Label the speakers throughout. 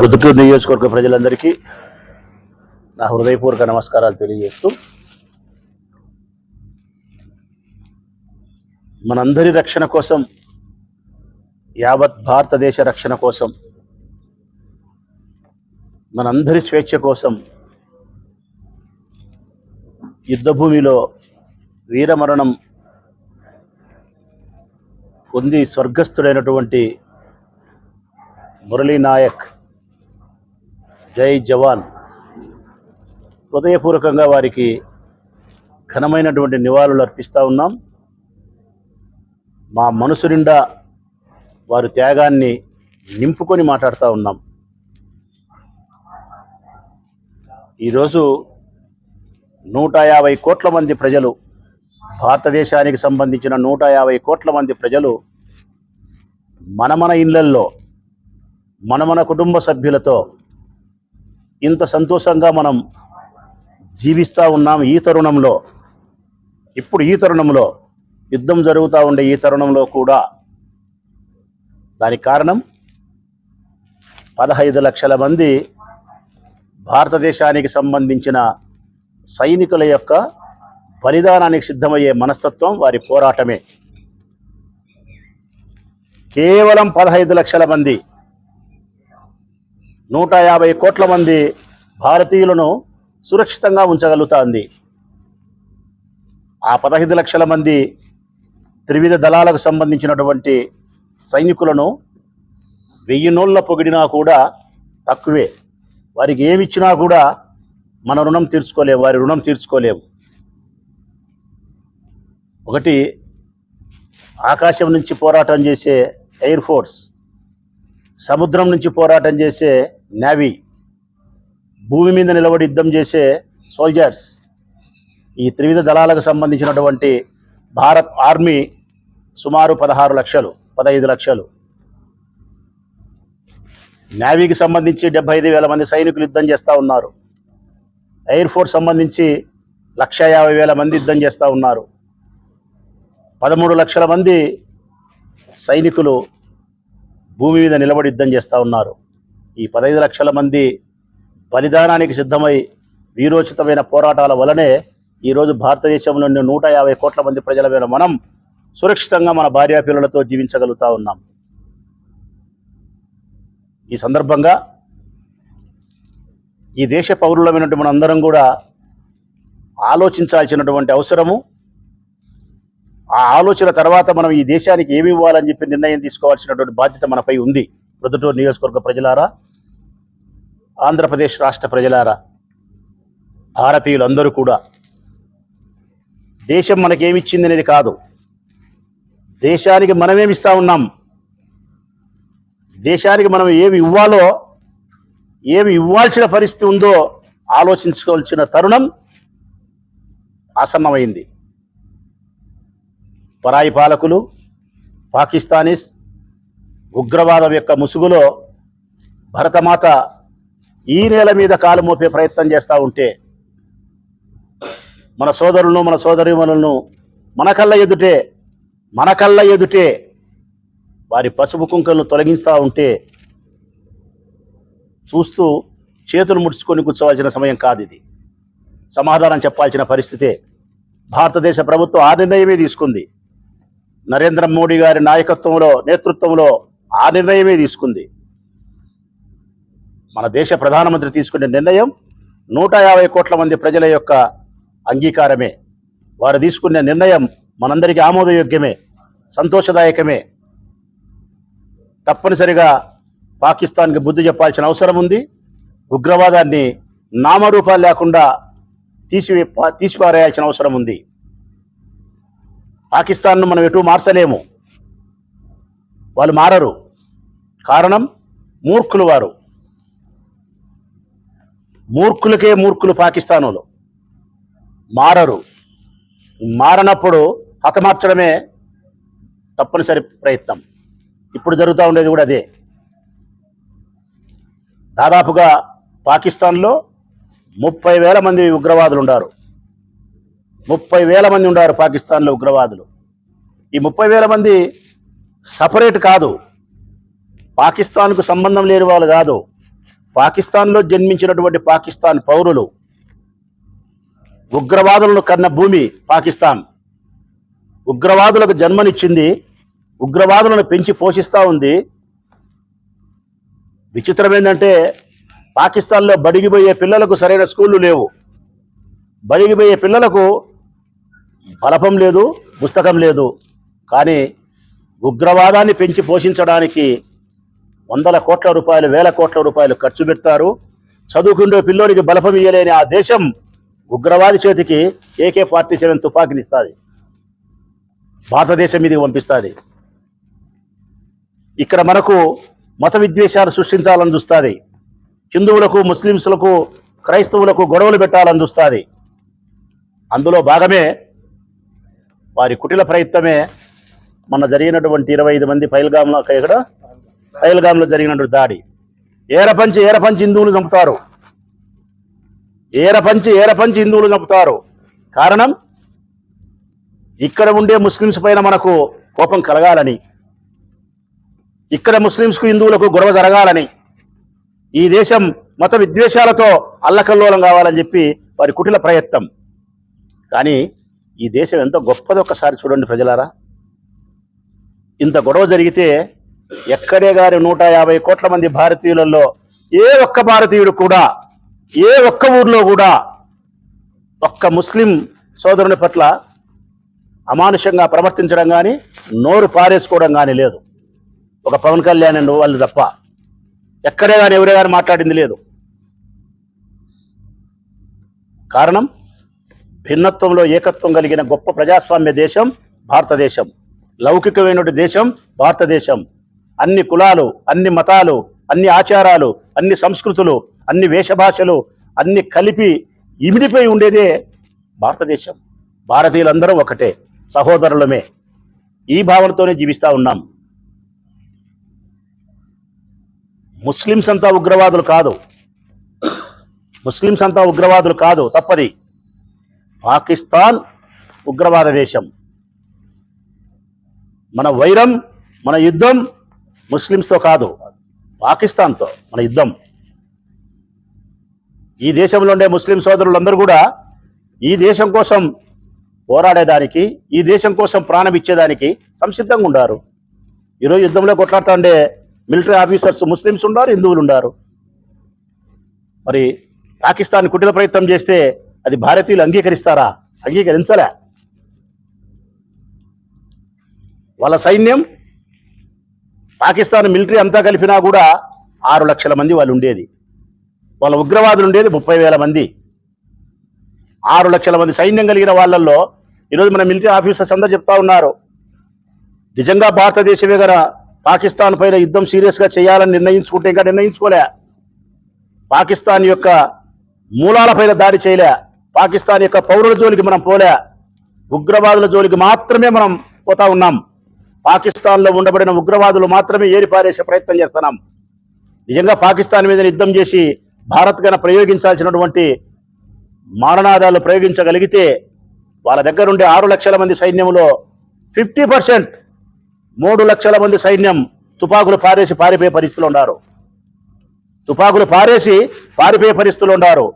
Speaker 1: రుదుటూరు నియోజకవర్గ ప్రజలందరికీ నా హృదయపూర్వక నమస్కారాలు తెలియజేస్తూ మనందరి రక్షణ కోసం యావత్ భారతదేశ రక్షణ కోసం మనందరి స్వేచ్ఛ కోసం యుద్ధభూమిలో వీరమరణం పొంది స్వర్గస్థుడైనటువంటి మురళీ నాయక్ జై జవాన్. హృదయపూర్వకంగా వారికి ఘనమైనటువంటి నివాళులు అర్పిస్తూ ఉన్నాం. మా మనసు నిండా వారు త్యాగాన్ని నింపుకొని మాట్లాడుతూ ఉన్నాం. ఈరోజు నూట యాభై కోట్ల మంది ప్రజలు భారతదేశానికి సంబంధించిన నూట యాభై కోట్ల మంది ప్రజలు మన మన ఇళ్ళల్లో మన మన కుటుంబ సభ్యులతో ఇంత సంతోషంగా మనం జీవిస్తూ ఉన్నాం ఈ తరుణంలో. ఇప్పుడు ఈ తరుణంలో యుద్ధం జరుగుతూ ఉండే ఈ తరుణంలో కూడా దానికి కారణం పదహైదు లక్షల మంది భారతదేశానికి సంబంధించిన సైనికుల యొక్క బలిదానానికి సిద్ధమయ్యే మనస్తత్వం వారి పోరాటమే. కేవలం పదహైదు లక్షల మంది నూట యాభై కోట్ల మంది భారతీయులను సురక్షితంగా ఉంచగలుగుతుంది. ఆ పదహైదు లక్షల మంది త్రివిధ దళాలకు సంబంధించినటువంటి సైనికులను వెయ్యి నోళ్ళ పొగిడినా కూడా తక్కువే. వారికి ఏమి ఇచ్చినా కూడా మన రుణం తీర్చుకోలేము వారి రుణం తీర్చుకోలేము ఒకటి ఆకాశం నుంచి పోరాటం చేసే ఎయిర్ ఫోర్స్ సముద్రం నుంచి పోరాటం చేసే నేవీ భూమి మీద నిలబడి యుద్ధం చేసే సోల్జర్స్ ఈ త్రివిధ దళాలకు సంబంధించినటువంటి భారత్ ఆర్మీ సుమారు పదహారు లక్షలు పదహైదు లక్షలు. నేవీకి సంబంధించి డెబ్బై ఐదు వేల మంది సైనికులు యుద్ధం చేస్తూ ఉన్నారు. ఎయిర్ ఫోర్స్ సంబంధించి లక్ష యాభై వేల మంది యుద్ధం చేస్తూ ఉన్నారు. పదమూడు లక్షల మంది సైనికులు భూమి మీద నిలబడి యుద్ధం చేస్తూ ఉన్నారు. ఈ పదహైదు లక్షల మంది బలిదానానికి సిద్ధమై వీరోచితమైన పోరాటాల వలనే ఈరోజు భారతదేశంలోని నూట యాభై కోట్ల మంది ప్రజల మీద మనం సురక్షితంగా మన భార్యా పిల్లలతో జీవించగలుగుతా ఉన్నాం. ఈ సందర్భంగా ఈ దేశ పౌరులమైనటువంటి మనందరం కూడా ఆలోచించాల్సినటువంటి అవసరము. ఆ ఆలోచన తర్వాత మనం ఈ దేశానికి ఏమి ఇవ్వాలని చెప్పి నిర్ణయం తీసుకోవాల్సినటువంటి బాధ్యత మనపై ఉంది. ప్రొద్దుటూరు నియోజకవర్గ ప్రజలారా ఆంధ్రప్రదేశ్ రాష్ట్ర ప్రజలారా భారతీయులందరూ కూడా దేశం మనకేమిచ్చింది అనేది కాదు. దేశానికి మనమేమిస్తా ఉన్నాం. దేశానికి మనం ఏమి ఇవ్వాలో ఏమి ఇవ్వాల్సిన పరిస్థితి ఉందో ఆలోచించుకోవాల్సిన తరుణం ఆసన్నమైంది. పరాయి పాలకులు పాకిస్తానీస్ ఉగ్రవాదం యొక్క ముసుగులో భరతమాత ఈ నేల మీద కాలు మోపే ప్రయత్నం చేస్తూ ఉంటే మన సోదరులను మన సోదరిమణులను మన కళ్ళ ఎదుటే మన కళ్ళ ఎదుటే వారి పసుపు కుంకలను తొలగిస్తూ ఉంటే చూస్తూ చేతులు ముడుచుకొని కూర్చోవాల్సిన సమయం కాదు ఇది. సమాధానం చెప్పాల్సిన పరిస్థితే భారతదేశ ప్రభుత్వం ఆ నిర్ణయమే తీసుకుంది. నరేంద్ర మోడీ గారి నాయకత్వంలో నేతృత్వంలో ఆ నిర్ణయమే తీసుకుంది. మన దేశ ప్రధానమంత్రి తీసుకునే నిర్ణయం నూట యాభై కోట్ల మంది ప్రజల యొక్క అంగీకారమే. వారు తీసుకునే నిర్ణయం మనందరికీ ఆమోదయోగ్యమే సంతోషదాయకమే. తప్పనిసరిగా పాకిస్తాన్కి బుద్ధి చెప్పాల్సిన అవసరం ఉంది. ఉగ్రవాదాన్ని నామరూపాలు లేకుండా తీసి తీసిపారేయాల్సిన అవసరం ఉంది. పాకిస్తాన్ను మనం ఎటు మార్చలేము. వాళ్ళు మారరు. కారణం మూర్ఖులు వారు. మూర్ఖులకే మూర్ఖులు పాకిస్తానులు. మారరు. మారనప్పుడు హతమార్చడమే తప్పనిసరి ప్రయత్నం. ఇప్పుడు జరుగుతూ ఉండేది కూడా అదే. దాదాపుగా పాకిస్తాన్లో ముప్పై వేల మంది ఉగ్రవాదులు ఉన్నారు ముప్పై వేల మంది ఉన్నారు పాకిస్తాన్లో ఉగ్రవాదులు. ఈ ముప్పై వేల మంది సపరేట్ కాదు. పాకిస్తాన్కు సంబంధం లేని వాళ్ళు కాదు. పాకిస్తాన్లో జన్మించినటువంటి పాకిస్తాన్ పౌరులు. ఉగ్రవాదులను కన్న భూమి పాకిస్తాన్. ఉగ్రవాదులకు జన్మనిచ్చింది ఉగ్రవాదులను పెంచి పోషిస్తూ ఉంది. విచిత్రం ఏంటంటే పాకిస్తాన్లో బడిగిపోయే పిల్లలకు సరైన స్కూళ్ళు లేవు. బడిగిపోయే పిల్లలకు బలపం లేదు పుస్తకం లేదు. కానీ ఉగ్రవాదాన్ని పెంచి పోషించడానికి వందల కోట్ల రూపాయలు వేల కోట్ల రూపాయలు ఖర్చు పెడతారు. చదువుకుండే పిల్లోనికి బలపం ఇయ్యలేని ఆ దేశం ఉగ్రవాది చేతికి ఏకే ఫార్టీ సెవెన్ తుపాకీని ఇస్తుంది భారతదేశం మీదకి పంపిస్తుంది. ఇక్కడ మనకు మత విద్వేషాలు సృష్టించాలని చూస్తుంది హిందువులకు ముస్లింస్లకు క్రైస్తవులకు గొడవలు పెట్టాలని చూస్తుంది అందులో భాగమే వారి కుటిల ప్రయత్నమే మొన్న జరిగినటువంటి ఇరవై ఐదు మంది పైల్గాంలో ఇక్కడ పైల్గాంలో జరిగినటువంటి దాడి. ఏరపంచి ఏరపంచి హిందువులు చంపుతారు. ఏరపంచి ఏరపంచి హిందువులు చంపుతారు. కారణం? ఇక్కడ ఉండే ముస్లిమ్స్ పైన మనకు కోపం కలగాలని. ఇక్కడ ముస్లిమ్స్కు హిందువులకు గొడవ జరగాలని. ఈ దేశం మత విద్వేషాలతో అల్లకల్లోలం కావాలని చెప్పి వారి కుటిల ప్రయత్నం. కానీ ఈ దేశం ఎంతో గొప్పది ఒక్కసారి చూడండి ప్రజలారా. ఇంత గొడవ జరిగితే ఎక్కడే గారి నూట యాభై కోట్ల మంది భారతీయులలో ఏ ఒక్క భారతీయుడు కూడా ఏ ఒక్క ఊర్లో కూడా ఒక్క ముస్లిం సోదరుని పట్ల అమానుషంగా ప్రవర్తించడం కానీ నోరు పారేసుకోవడం కానీ లేదు. ఒక పవన్ కళ్యాణ్ అండ్ వాళ్ళు తప్ప ఎక్కడే కానీ ఎవరే కానీ మాట్లాడింది లేదు. కారణం భిన్నత్వంలో ఏకత్వం కలిగిన గొప్ప ప్రజాస్వామ్య దేశం భారతదేశం. లౌకికమైనటువంటి దేశం భారతదేశం. అన్ని కులాలు అన్ని మతాలు అన్ని ఆచారాలు అన్ని సంస్కృతులు అన్ని వేషభాషలు అన్ని కలిపి ఇమిడిపోయి ఉండేదే భారతదేశం. భారతీయులందరం ఒకటే సహోదరులమే. ఈ భావనతోనే జీవిస్తూ ఉన్నాం. ముస్లిమ్స్ అంతా ఉగ్రవాదులు కాదు. ముస్లిమ్స్ అంతా ఉగ్రవాదులు కాదు తప్పది. పాకిస్తాన్ ఉగ్రవాద దేశం. మన వైరం మన యుద్ధం ముస్లిమ్స్తో కాదు పాకిస్తాన్తో మన యుద్ధం. ఈ దేశంలో ఉండే ముస్లిం సోదరులందరూ కూడా ఈ దేశం కోసం పోరాడేదానికి ఈ దేశం కోసం ప్రాణం ఇచ్చేదానికి సంసిద్ధంగా ఉండారు. ఈరోజు యుద్ధంలో కొట్లాడుతూ ఉండే మిలిటరీ ఆఫీసర్స్ ముస్లిమ్స్ ఉండారు హిందువులు ఉండారు మరి పాకిస్తాన్ కుటిల ప్రయత్నం చేస్తే అది భారతీయులు అంగీకరిస్తారా? అంగీకరించలే. వాళ్ళ సైన్యం పాకిస్తాన్ మిలిటరీ అంతా కలిపినా కూడా ఆరు లక్షల మంది వాళ్ళు ఉండేది. వాళ్ళ ఉగ్రవాదులు ఉండేది ముప్పై వేల మంది. ఆరు లక్షల మంది సైన్యం కలిగిన వాళ్ళల్లో ఈరోజు మన మిలిటరీ ఆఫీసర్స్ అందరూ చెప్తా ఉన్నారు. నిజంగా భారతదేశమే గన పాకిస్తాన్ పైన యుద్ధం సీరియస్గా చేయాలని నిర్ణయించుకుంటే ఇంకా నిర్ణయించుకోలే. పాకిస్తాన్ యొక్క మూలాలపైన దాడి చేయలే. పాకిస్తాన్ యొక్క పౌరుల జోలికి మనం పోలే. ఉగ్రవాదుల జోలికి మాత్రమే మనం పోతా ఉన్నాం. పాకిస్తాన్లో ఉండబడిన ఉగ్రవాదులు మాత్రమే ఏరిపారేసే ప్రయత్నం చేస్తున్నాం. నిజంగా పాకిస్తాన్ మీద యుద్ధం చేసి భారత్ కన్నా ప్రయోగించాల్సినటువంటి మారణాదాలు ప్రయోగించగలిగితే వాళ్ళ దగ్గర ఉండే ఆరు లక్షల మంది సైన్యంలో ఫిఫ్టీ పర్సెంట్ మూడు లక్షల మంది సైన్యం తుపాకులు పారేసి పారిపోయే పరిస్థితులు ఉన్నారు. తుపాకులు పారేసి పారిపోయే పరిస్థితులు ఉన్నారు.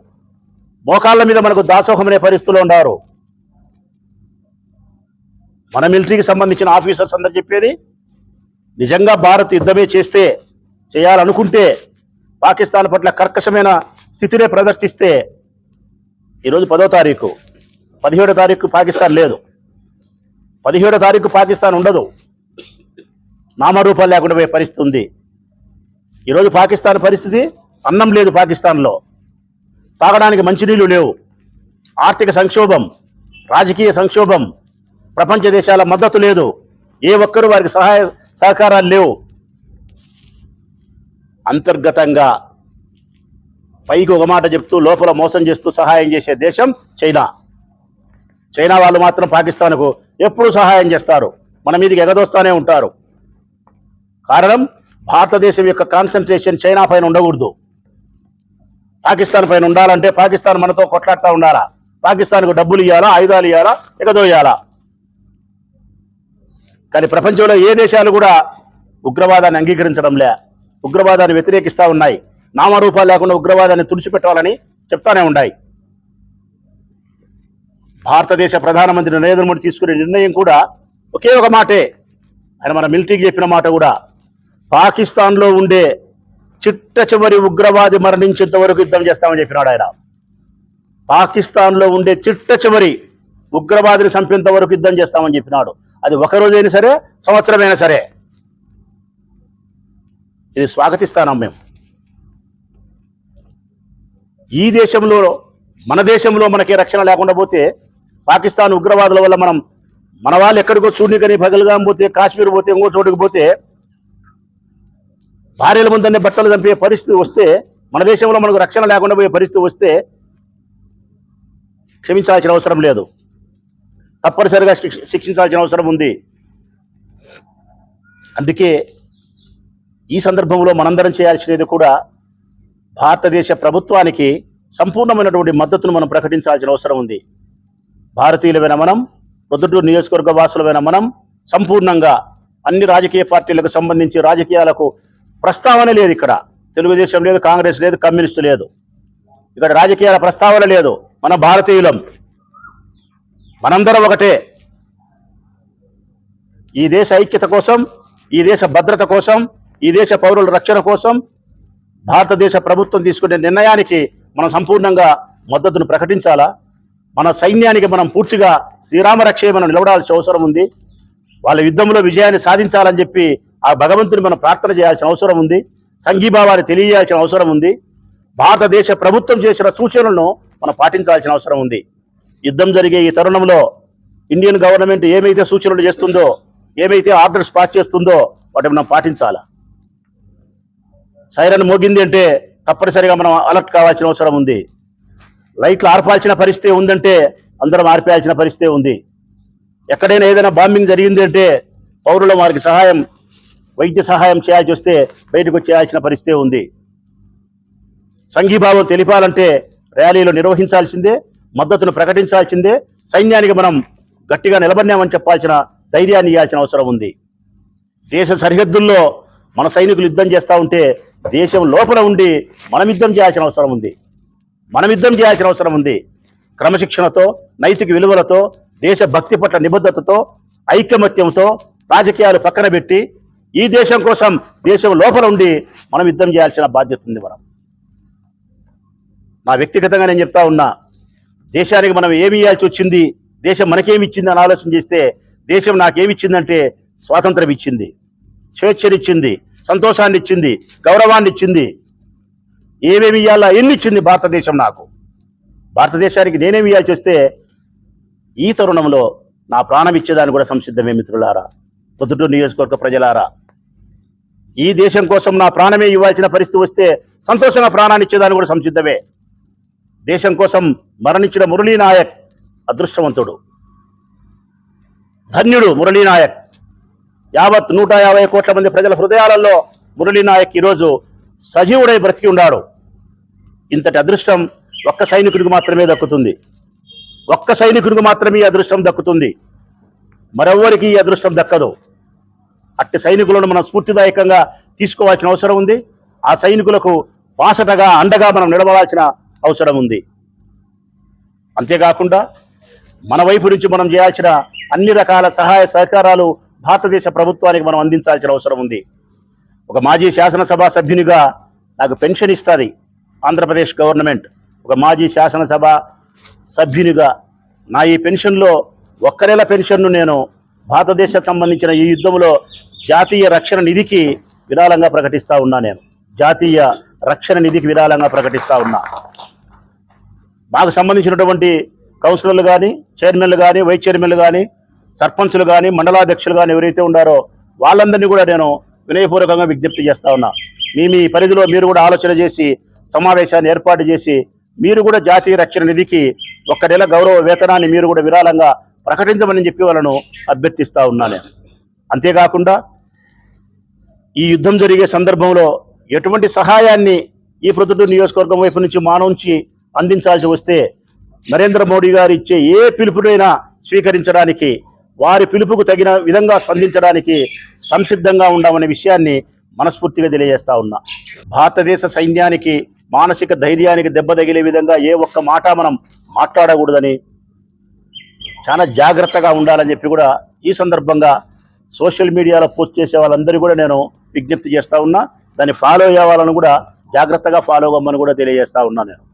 Speaker 1: మోకాళ్ళ మీద మనకు దాసోహమనే పరిస్థితులు ఉన్నారు. మన మిలిటరీకి సంబంధించిన ఆఫీసర్స్ అందరు చెప్పేది నిజంగా భారత్ యుద్ధమే చేస్తే చేయాలనుకుంటే పాకిస్తాన్ పట్ల కర్కశమైన స్థితినే ప్రదర్శిస్తే ఈరోజు పదో తారీఖు పదిహేడో తారీఖు పాకిస్తాన్ లేదు. పదిహేడో తారీఖు పాకిస్తాన్ ఉండదు. నామరూపాలు లేకుండా పోయే పరిస్థితి ఉంది. ఈరోజు పాకిస్తాన్ పరిస్థితి అన్నం లేదు పాకిస్తాన్లో. తాగడానికి మంచినీళ్ళు లేవు. ఆర్థిక సంక్షోభం రాజకీయ సంక్షోభం ప్రపంచ దేశాల మద్దతు లేదు. ఏ ఒక్కరు వారికి సహాయ సహకారాలు లేవు. అంతర్గతంగా పైకి ఒక మాట చెప్తూ లోపల మోసం చేస్తూ సహాయం చేసే దేశం చైనా. చైనా వాళ్ళు మాత్రం పాకిస్తాన్కు ఎప్పుడూ సహాయం చేస్తారు? మన మీదకి ఎగదోస్తానే ఉంటారు. కారణం భారతదేశం యొక్క కాన్సన్ట్రేషన్ చైనా పైన ఉండకూడదు. పాకిస్తాన్ పైన ఉండాలంటే పాకిస్తాన్ మనతో కొట్లాడుతూ ఉండాలా? పాకిస్తాన్కు డబ్బులు ఇవ్వాలా ఆయుధాలు ఇవ్వాలా ఎగదోయాలా? కానీ ప్రపంచంలో ఏ దేశాలు కూడా ఉగ్రవాదాన్ని అంగీకరించడం లే. ఉగ్రవాదాన్ని వ్యతిరేకిస్తూ ఉన్నాయి. నామరూపాలు లేకుండా ఉగ్రవాదాన్ని తుడిచిపెట్టాలని చెప్తానే ఉన్నాయి. భారతదేశ ప్రధానమంత్రి నరేంద్ర మోడీ తీసుకునే నిర్ణయం కూడా ఒకే ఒక మాటే. ఆయన మన మిలిటరీకి చెప్పిన మాట కూడా. పాకిస్తాన్లో ఉండే చిట్ట చివరి ఉగ్రవాది మరణించేంత వరకు యుద్ధం చేస్తామని చెప్పినాడు ఆయన. పాకిస్తాన్లో ఉండే చిట్ట చివరి ఉగ్రవాదిని చంపేంత వరకు యుద్ధం చేస్తామని చెప్పినాడు. అది ఒక రోజైనా సరే సంవత్సరమైనా సరే. ఇది స్వాగతిస్తానం మేము. ఈ దేశంలో మన దేశంలో మనకి రక్షణ లేకుండా పోతే పాకిస్తాన్ ఉగ్రవాదుల వల్ల మనం మన వాళ్ళు ఎక్కడికో చూడనికని పగలుగా పోతే కాశ్మీర్ పోతే ఇంకో చోటుకు పోతే భార్యల ముందనే బట్టలు చంపే పరిస్థితి వస్తే మన దేశంలో మనకు రక్షణ లేకుండా పోయే పరిస్థితి వస్తే క్షమించాల్సిన అవసరం లేదు. తప్పనిసరిగా శిక్ష- శిక్షించాల్సిన అవసరం ఉంది. అందుకే ఈ సందర్భంలో మనందరం చేయాల్సినది కూడా భారతదేశ ప్రభుత్వానికి సంపూర్ణమైనటువంటి మద్దతును మనం ప్రకటించాల్సిన అవసరం ఉంది. భారతీయులమైన మనం ప్రొద్దుటూరు నియోజకవర్గ వాసులమైన మనం సంపూర్ణంగా అన్ని రాజకీయ పార్టీలకు సంబంధించి రాజకీయాలకు ప్రస్తావన లేదు ఇక్కడ. తెలుగుదేశం లేదు కాంగ్రెస్ లేదు కమ్యూనిస్టు లేదు. ఇక్కడ రాజకీయాల ప్రస్తావన లేదు. మన భారతీయులం. మనందరం ఒకటే. ఈ దేశ ఐక్యత కోసం ఈ దేశ భద్రత కోసం ఈ దేశ పౌరుల రక్షణ కోసం భారతదేశ ప్రభుత్వం తీసుకునే నిర్ణయానికి మనం సంపూర్ణంగా మద్దతును ప్రకటించాలా? మన సైన్యానికి మనం పూర్తిగా శ్రీరామరక్షే మనం నిలబడాల్సిన అవసరం ఉంది. వాళ్ళ యుద్ధంలో విజయాన్ని సాధించాలని చెప్పి ఆ భగవంతుని మనం ప్రార్థన చేయాల్సిన అవసరం ఉంది. సంఘీభావాన్ని తెలియజేయాల్సిన అవసరం ఉంది. భారతదేశ ప్రభుత్వం చేసిన సూచనలను మనం పాటించాల్సిన అవసరం ఉంది. యుద్ధం జరిగే ఈ తరుణంలో ఇండియన్ గవర్నమెంట్ ఏమైతే సూచనలు చేస్తుందో ఏమైతే ఆర్డర్స్ పాస్ చేస్తుందో వాటిని మనం పాటించాలా? సైరన్ మోగింది అంటే తప్పనిసరిగా మనం అలర్ట్ కావాల్సిన అవసరం ఉంది. లైట్లు ఆర్పాల్సిన పరిస్థితి ఉందంటే అందరం ఆర్పేయాల్సిన పరిస్థితి ఉంది. ఎక్కడైనా ఏదైనా బాంబింగ్ జరిగింది అంటే పౌరుల వారికి సహాయం వైద్య సహాయం చేయాల్సి వస్తే బయటకు వచ్చేయాల్సిన పరిస్థితి ఉంది. సంఘీభావం తెలిపాలంటే ర్యాలీలు నిర్వహించాల్సిందే మద్దతును ప్రకటించాల్సిందే. సైన్యానికి మనం గట్టిగా నిలబడినామని చెప్పాల్సిన ధైర్యాన్ని ఇవ్వాల్సిన అవసరం ఉంది. దేశ సరిహద్దుల్లో మన సైనికులు యుద్ధం చేస్తూ ఉంటే దేశం లోపల ఉండి మనం యుద్ధం చేయాల్సిన అవసరం ఉంది. మనం యుద్ధం చేయాల్సిన అవసరం ఉంది. క్రమశిక్షణతో నైతిక విలువలతో దేశ భక్తి పట్ల నిబద్ధతతో ఐకమత్యంతో రాజకీయాలు పక్కన పెట్టి ఈ దేశం కోసం దేశం లోపల ఉండి మనం యుద్ధం చేయాల్సిన బాధ్యత ఉంది మనం నా వ్యక్తిగతంగా నేను చెప్తా ఉన్నా దేశానికి మనం ఏమి ఇవ్వాల్సి వచ్చింది? దేశం మనకేమి ఇచ్చింది అని ఆలోచన చేస్తే దేశం నాకేమిచ్చిందంటే స్వాతంత్రం ఇచ్చింది. స్వేచ్ఛనిచ్చింది. సంతోషాన్ని ఇచ్చింది గౌరవాన్ని ఇచ్చింది ఏమేమి ఇవ్వాలా ఎన్ని ఇచ్చింది భారతదేశం నాకు? భారతదేశానికి నేనేమి ఇవ్వాల్సి వస్తే ఈ తరుణంలో నా ప్రాణం ఇచ్చేదాన్ని కూడా సంసిద్ధమే మిత్రులారా. పొద్దుటూరు నియోజకవర్గ ప్రజలారా. ఈ దేశం కోసం నా ప్రాణమే ఇవ్వాల్సిన పరిస్థితి వస్తే సంతోషంగా ప్రాణాన్ని ఇచ్చేదాన్ని కూడా సంసిద్ధమే. దేశం కోసం మరణించిన మురళీ నాయక్ అదృష్టవంతుడు. ధన్యుడు మురళీనాయక్. యావత్ నూట యాభై కోట్ల మంది ప్రజల హృదయాలలో మురళీ నాయక్ ఈరోజు సజీవుడై బ్రతికి ఉన్నాడు. ఇంతటి అదృష్టం ఒక్క సైనికుడికి మాత్రమే దక్కుతుంది. ఒక్క సైనికుడికి మాత్రమే ఈ అదృష్టం దక్కుతుంది. మరెవ్వరికి ఈ అదృష్టం దక్కదు. అట్టి సైనికులను మనం స్ఫూర్తిదాయకంగా తీసుకోవాల్సిన అవసరం ఉంది. ఆ సైనికులకు బాసటగా అండగా మనం నిలబడాల్సిన అవసరం ఉంది అంతేకాకుండా మన వైపు నుంచి మనం చేయాల్సిన అన్ని రకాల సహాయ సహకారాలు భారతదేశ ప్రభుత్వానికి మనం అందించాల్సిన అవసరం ఉంది. ఒక మాజీ శాసనసభ సభ్యునిగా నాకు పెన్షన్ ఇస్తుంది ఆంధ్రప్రదేశ్ గవర్నమెంట్. ఒక మాజీ శాసనసభ సభ్యునిగా నా ఈ పెన్షన్లో ఒక్క నెల పెన్షన్ను నేను భారతదేశం సంబంధించిన ఈ యుద్ధంలో జాతీయ రక్షణ నిధికి విరాళంగా ప్రకటిస్తా ఉన్నా నేను. జాతీయ రక్షణ నిధికి విరాళంగా ప్రకటిస్తా ఉన్నా. మాకు సంబంధించినటువంటి కౌన్సిలర్లు కానీ చైర్మన్లు కానీ వైస్ చైర్మన్లు కానీ సర్పంచులు కానీ మండలాధ్యక్షులు కానీ ఎవరైతే ఉన్నారో వాళ్ళందరినీ కూడా నేను వినయపూర్వకంగా విజ్ఞప్తి చేస్తా ఉన్నా. మీ మీ పరిధిలో మీరు కూడా ఆలోచన చేసి సమావేశాన్ని ఏర్పాటు చేసి మీరు కూడా జాతీయ రక్షణ నిధికి ఒక నెల గౌరవ వేతనాన్ని మీరు కూడా విరాళంగా ప్రకటించమని చెప్పి వాళ్ళను అభ్యర్థిస్తూ ఉన్నాను అంతేకాకుండా ఈ యుద్ధం జరిగే సందర్భంలో ఎటువంటి సహాయాన్ని ఈ ప్రొద్దుటూరు నియోజకవర్గం వైపు నుంచి మా నుంచి అందించాల్సి వస్తే నరేంద్ర మోడీ గారు ఇచ్చే ఏ పిలుపునైనా స్వీకరించడానికి వారి పిలుపుకు తగిన విధంగా స్పందించడానికి సంసిద్ధంగా ఉండమనే విషయాన్ని మనస్ఫూర్తిగా తెలియజేస్తా ఉన్నా. భారతదేశ సైన్యానికి మానసిక ధైర్యానికి దెబ్బ తగిలే విధంగా ఏ ఒక్క మాట మనం మాట్లాడకూడదని చాలా జాగ్రత్తగా ఉండాలని చెప్పి కూడా ఈ సందర్భంగా సోషల్ మీడియాలో పోస్ట్ చేసే వాళ్ళందరూ కూడా నేను విజ్ఞప్తి చేస్తూ ఉన్నా. దాన్ని ఫాలో అయ్యే కూడా జాగ్రత్తగా ఫాలో అవ్వమని కూడా తెలియజేస్తూ ఉన్నా నేను.